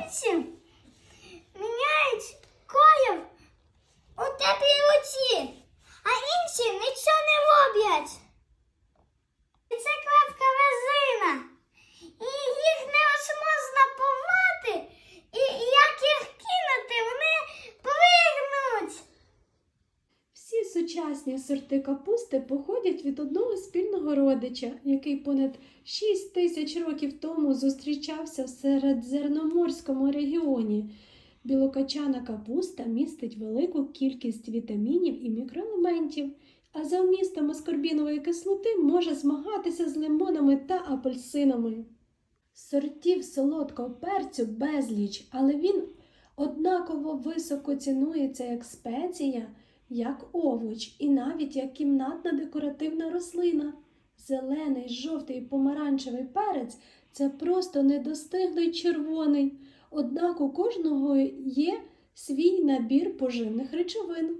очі, міняють колір у теплій руці, а інші нічого не роблять. І це клепка резина. І їх не можна порвати, і як їх кинути, вони пригнуть. Всі сучасні сорти капусти походять від одного спільного родича, який понад 6 тисяч років тому зустрічався в середземноморському регіоні. Білокачана капуста містить велику кількість вітамінів і мікроелементів, а за вмістом аскорбінової кислоти може змагатися з лимонами та апельсинами. Сортів солодкого перцю безліч, але він однаково високо цінується як спеція, як овоч і навіть як кімнатна декоративна рослина. Зелений, жовтий помаранчевий перець це просто недостиглий червоний, однак у кожного є свій набір поживних речовин.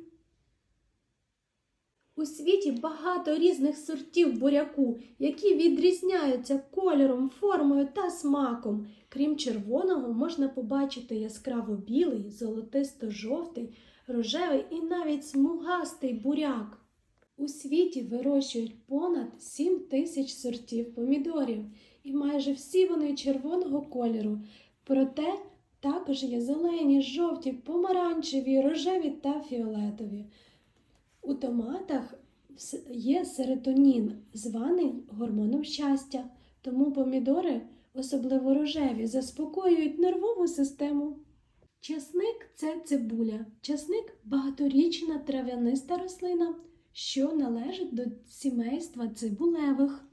У світі багато різних сортів буряку, які відрізняються кольором, формою та смаком. Крім червоного, можна побачити яскраво білий, золотисто-жовтий, рожевий і навіть смугастий буряк. У світі вирощують понад 7 тисяч сортів помідорів, і майже всі вони червоного кольору. Проте також є зелені, жовті, помаранчеві, рожеві та фіолетові. У томатах є серотонін, званий гормоном щастя, тому помідори, особливо рожеві, заспокоюють нервову систему. Часник це цибуля. Часник багаторічна трав'яниста рослина, що належить до сімейства цибулевих.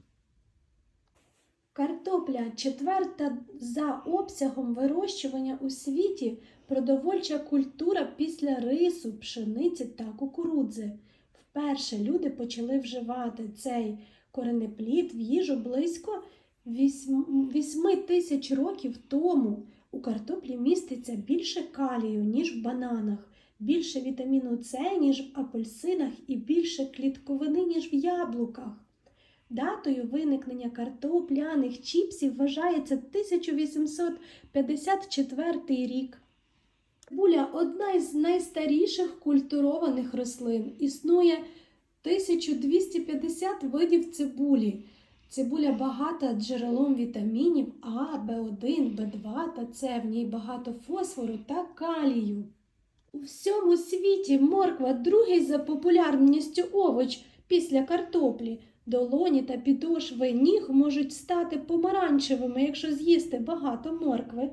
Картопля четверта за обсягом вирощування у світі продовольча культура після рису, пшениці та кукурудзи. Вперше люди почали вживати цей коренеплід в їжу близько 8 тисяч років тому. У картоплі міститься більше калію, ніж в бананах, більше вітаміну С, ніж в апельсинах, і більше клітковини, ніж в яблуках. Датою виникнення картопляних чіпсів вважається 1854 рік. Цибуля одна із найстаріших культурованих рослин. Існує 1250 видів цибулі. Цибуля багата джерелом вітамінів А, В1, В2 та С. В ній багато фосфору та калію. У всьому світі морква другий за популярністю овоч після картоплі. Долоні та підошви ніг можуть стати помаранчевими, якщо з'їсти багато моркви.